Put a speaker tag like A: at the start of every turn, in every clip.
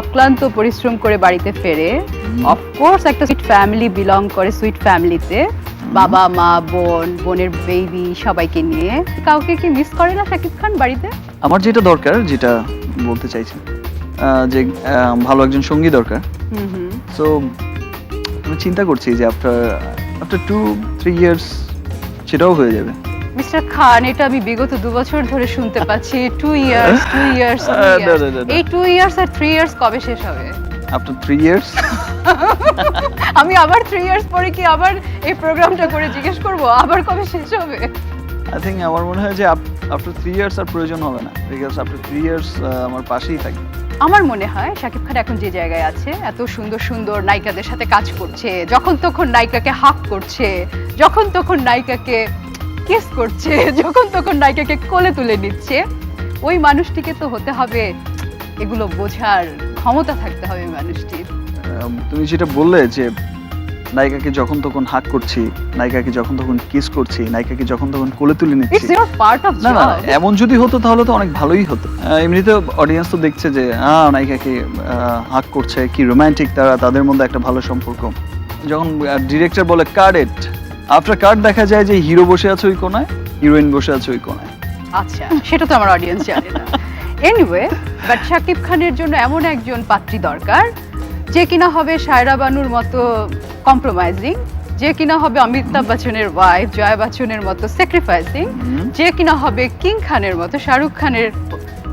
A: অক্লান্ত পরিশ্রম করে বাড়িতে ফেরে অফকোর্স একটা সুইট ফ্যামিলি বিলং করে সুইট ফ্যামিলিতে বাবা মা বোন বোনের বেবি সবাইকে নিয়ে। কাউকে কি মিস করে না শাকিব খান বাড়িতে?
B: আমার যেটা দরকার যেটা বলতে চাইছি যে ভালো একজন সঙ্গী দরকার।
A: হুম হুম।
B: সো আমি চিন্তা করছি যে after after two three years সেটাও হয়ে যাবে।
A: মিস্টার খান এটা আমি বিগত দু বছর ধরে শুনতে পাচ্ছি। টু ইয়ার্স টু ইয়ার্স
B: না, না, না, না।
A: এই টু ইয়ার্স আর থ্রি ইয়ার্স কবে শেষ হবে?
B: আফটার থ্রি ইয়ার্স
A: আমি আবার থ্রি ইয়ার্স পরে কি আবার এই প্রোগ্রামটা করে জিজ্ঞেস করব? আবার কবে শেষ হবে?
B: আই থিঙ্ক আমার মনে হয় যে আফটার থ্রি ইয়ার্স আর প্রয়োজন হবে না। বিকজ আফটার থ্রি ইয়ার্স আমার পাশেই থাকবে
A: আমার মনে হয় শাকিব খান এখন যে জায়গায় আছে এত সুন্দর সুন্দর নায়িকাদের সাথে কাজ করছে যখন তখন নায়িকাকে হাক করছে যখন তখন নায়িকাকে কিস করছে যখন তখন নায়িকাকে কোলে তুলে নিচ্ছে। ওই মানুষটিকে তো হতে হবে এগুলো বোঝার ক্ষমতা থাকতে হবে মানুষটির।
B: তুমি যেটা বললে যে নায়িকাকে যখন তখন হাক করছি নায়িকাকে যখন তখন কিস করছি নায়িকাকে যখন তখন কোলে তুলে নিচ্ছি।
A: পার্ট অফ
B: না না এমন যদি হতো তাহলে তো অনেক ভালোই হতো। এমনিতে অডিয়েন্স তো দেখছে যে আহ, নায়িকাকে হাক করছে কি রোমান্টিক তারা তাদের মধ্যে একটা ভালো সম্পর্ক। যখন ডিরেক্টর বলে কার্ড আফটার কার্ড দেখা যায় যে হিরো বসে আছে ওই কোনায় হিরোইন বসে আছে ওই কোনায়
A: আচ্ছা সেটা তো আমার অডিয়েন্স জানে না। এনিওয়ে বাট শাকিব খানের জন্য এমন একজন পাত্রী দরকার যে কিনা হবে সায়রা বানুর মতো কম্প্রোমাইজিং যে কিনা হবে অমিতাভ বচ্চনের ওয়াইফ জয়া বচ্চনের মতো স্যাক্রিফাইসিং। যে কিনা হবে কিং খানের মতো শাহরুখ খানের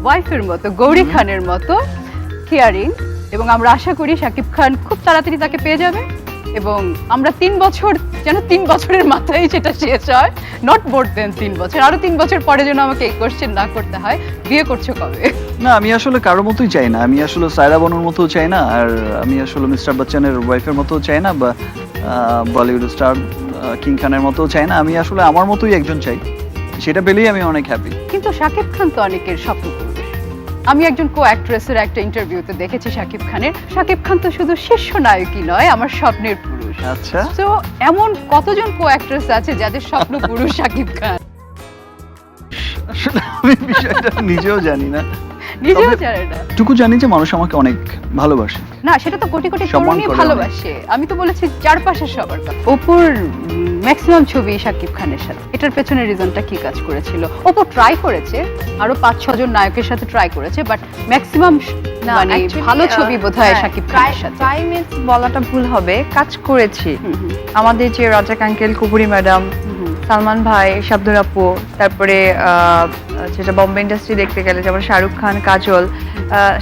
A: ওয়াইফের মতো গৌরী খানের মতো কেয়ারিং এবং আমরা আশা করি শাকিব খান খুব তাড়াতাড়ি তাকে পেয়ে যাবে। এবং আমরা তিন বছর যেন তিন বছরের মাথায় সেটা শেষ হয় নট মোর দেন তিন বছর। আরও তিন বছর পরে যেন আমাকে এই কোশ্চেন না করতে হয়। বিয়ে করছ কবে?
B: না আমি আসলে কারোর মতোই চাই না। আমি আসলে সায়রা বানুর মতো চাই না আর আমি আসলে মিস্টার বচ্চনের ওয়াইফের মতো চাই না বা বলিউড স্টার কিং খানের মতো চাই না। আমি আসলে আমার মতোই একজন চাই। সেটা পেলেই আমি অনেক হ্যাপি
A: কিন্তু শাকিব খান তো অনেকের স্বপ্ন আমি একজন কো অ্যাক্ট্রেসের একটা ইন্টারভিউতে দেখেছি শাকিব খানের। শাকিব খান তো শুধু শীর্ষ নায়কই নয় আমার স্বপ্নের পুরুষ।
B: আচ্ছা।
A: তো এমন কতজন কো অ্যাক্ট্রেস আছে যাদের স্বপ্ন পুরুষ শাকিব খান?
B: আসলে আমি বিষয়টা নিজেও জানি না।
A: নিজেও জানে না।
B: টুকু জানি যে মানুষ আমাকে অনেক ভালোবাসে।
A: না সেটা তো কোটি কোটি তরুণী ভালোবাসে। আমি তো বলেছি চারপাশের সবার কথা। অপুর ম্যাক্সিমাম ছবি শাকিব খানের সাথে। এটার পেছনে রিজনটা কি কাজ করেছিল? অপু ট্রাই করেছে। আরও পাঁচ ছজন নায়কের সাথে ট্রাই করেছে বাট ম্যাক্সিমাম মানে ভালো ছবি বোধহয় শাকিব খানের সাথে।
C: ট্রাই মিনস বলাটা ভুল হবে। কাজ করেছি। আমাদের যে রাজাক আঙ্কেল কুপুরি ম্যাডাম। সালমান ভাই শাবদুর আপু, তারপরে যেটা বম্বে ইন্ডাস্ট্রি দেখতে গেলে, যেমন শাহরুখ খান কাজল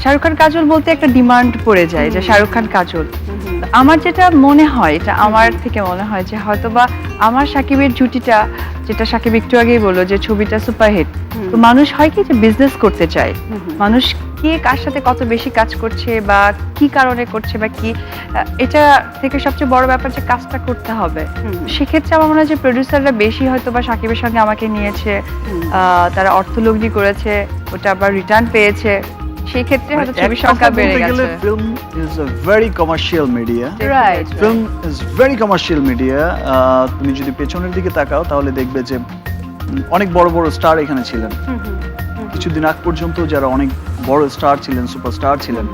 C: শাহরুখ খান কাজল বলতে একটা ডিমান্ড পড়ে যায় যে শাহরুখ খান কাজল। আমার যেটা মনে হয়, এটা আমার থেকে মনে হয় যে হয়তোবা আমার সাকিবের জুটিটা, যেটা সাকিব একটু আগেই বলল যে ছবিটা সুপারহিট। তো মানুষ হয় কি যে বিজনেস করতে চায়। মানুষ কে কার সাথে কত বেশি কাজ করছে বা কি কারণে করছে বা কি এটা থেকে সবচেয়ে বড় ব্যাপার যে কাজটা করতে হবে। সেক্ষেত্রে আমার মনে হয় যে প্রডিউসাররা বেশি হয়তো বা সাকিবের সঙ্গে আমাকে নিয়েছে তারা অর্থলগ্নি করেছে ওটা আবার রিটার্ন পেয়েছে। সেই ক্ষেত্রে হয়তো ছবির সংখ্যা বেড়ে গেছে।
B: Film is a very commercial media
A: Right,
B: film is very commercial media তুমি যদি পেছনের দিকে তাকাও তাহলে দেখবে যে অনেক বড় বড় স্টার এখানে ছিলেন। কিছুদিন আগ পর্যন্ত যারা অনেক বড় স্টার ছিলেন সুপারস্টার ছিলেন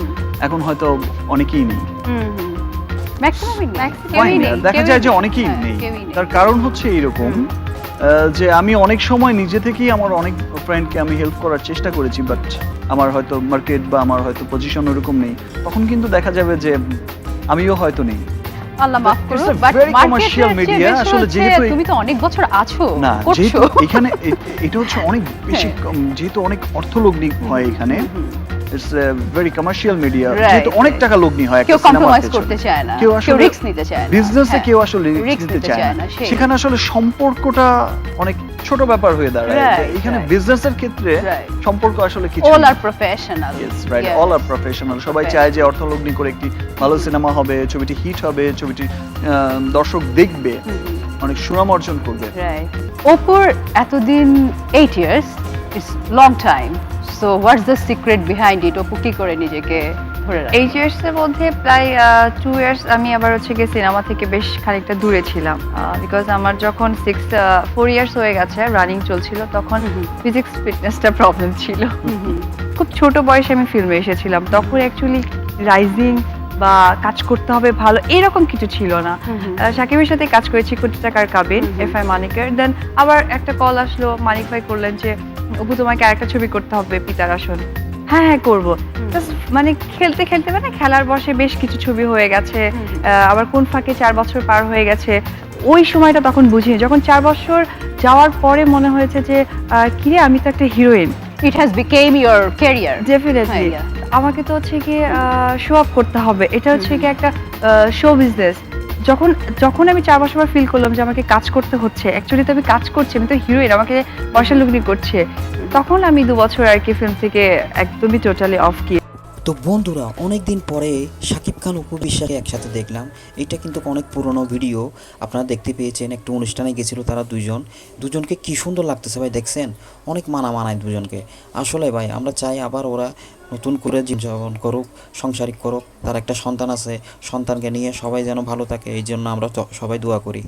B: এখন হয়তো অনেকেই নেই, দেখা যায় যে অনেকেই
A: হ্যাঁ,
B: নেই। তার কারণ হচ্ছে এইরকম যে আমি অনেক সময় নিজে থেকেই আমার অনেক ফ্রেন্ডকে আমি হেল্প করার চেষ্টা করেছি বাট আমার হয়তো মার্কেট বা আমার হয়তো পজিশন ওরকম নেই। তখন কিন্তু দেখা যাবে যে আমিও হয়তো নেই।
A: আল্লাহ মাফ
B: It's
A: করো বাট
B: কমার্শিয়াল মিডিয়া আসলে যেহেতু
A: তুমি তো অনেক বছর আছো
B: না যেহেতু এখানে এটা হচ্ছে অনেক বেশি যেহেতু অনেক অর্থলগ্নি হয় এখানে ইটস ভেরি কমার্শিয়াল মিডিয়া যেহেতু অনেক টাকা লগ্নি হয়
A: কেউ কম্প্রোমাইজ করতে চায় না
B: কেউ আসলে
A: রিস্ক নিতে চায় না।
B: বিজনেসে
A: হ্যাঁ।
B: কেউ আসলে রিস্ক নিতে চায় না। সেখানে আসলে সম্পর্কটা অনেক ছোট ব্যাপার হয়ে দাঁড়ায়। এখানে বিজনেসের ক্ষেত্রে সম্পর্ক আসলে কিছু
A: all are professional
B: yes right all are professional সবাই চায় যে অর্থলগ্নি করে একটি ভালো সিনেমা হবে ছবিটি হিট হবে ছবিটি দর্শক দেখবে অনেক সুনাম অর্জন করবে।
A: রাইট ওপর এতদিন eight years it's long time so what's the secret behind it Apu কি করে নিজেকে ধরে রাখে
C: এইট ইয়ার্স এর মধ্যে প্রায় টু ইয়ার্স আমি আবার হচ্ছে গিয়ে সিনেমা থেকে বেশ খানিকটা দূরে ছিলাম বিকজ আমার যখন সিক্স ফোর ইয়ার্স হয়ে গেছে রানিং চলছিল তখন। ফিজিক্স ফিটনেসটা প্রবলেম ছিল। খুব ছোট বয়সে আমি ফিল্মে এসেছিলাম তখন অ্যাকচুয়ালি রাইজিং বা কাজ করতে হবে ভালো এরকম কিছু ছিল না। সাকিবের সাথে কাজ করেছি কোটি টাকার কাবিন। এফ আই মানিকের। দেন আবার একটা কল আসলো মানিক ভাই করলেন যে অপু তোমাকে আরেকটা ছবি করতে হবে পিতার আসন। হ্যাঁ হ্যাঁ করব। মানে খেলতে খেলতে মানে খেলার বসে বেশ কিছু ছবি হয়ে গেছে। আবার কোন ফাঁকে চার বছর পার হয়ে গেছে। ওই সময়টা তখন বুঝিনি। যখন চার বছর যাওয়ার পরে মনে হয়েছে যে কিরে আমি তো একটা heroine
A: it has become your career
C: definitely আমাকে তো হচ্ছে কি শো আপ করতে হবে। এটা হচ্ছে কি একটা শো বিজনেস যখন যখন আমি চার বছর ফিল করলাম যে আমাকে কাজ করতে হচ্ছে অ্যাকচুয়ালি তো আমি কাজ করছি, আমি তো হিরোইন আমাকে পয়সা লুকনি করছে। তখন আমি দু বছর আর কি ফিল্ম থেকে একদমই টোটালি অফ কি।
D: তো বন্ধুরা অনেক দিন পরে শাকিব খান, অপু একসাথে দেখলাম। এটা কিন্তু অনেক পুরনো ভিডিও আপনারা দেখতে পেয়েছেন, একটু অনুষ্ঠানে গেছিল তারা দুজন। দুজনকে কি সুন্দর লাগতেছে ভাই, দেখছেন? অনেক মানা মানায় দুজনকে। আসলে ভাই, আমরা চাই আবার ওরা নতুন করে জীবনযাপন করুক, সংসারিক করুক, তার একটা সন্তান আছে, সন্তানকে নিয়ে সবাই যেন ভালো থাকে, এই জন্য আমরা সবাই দোয়া করি।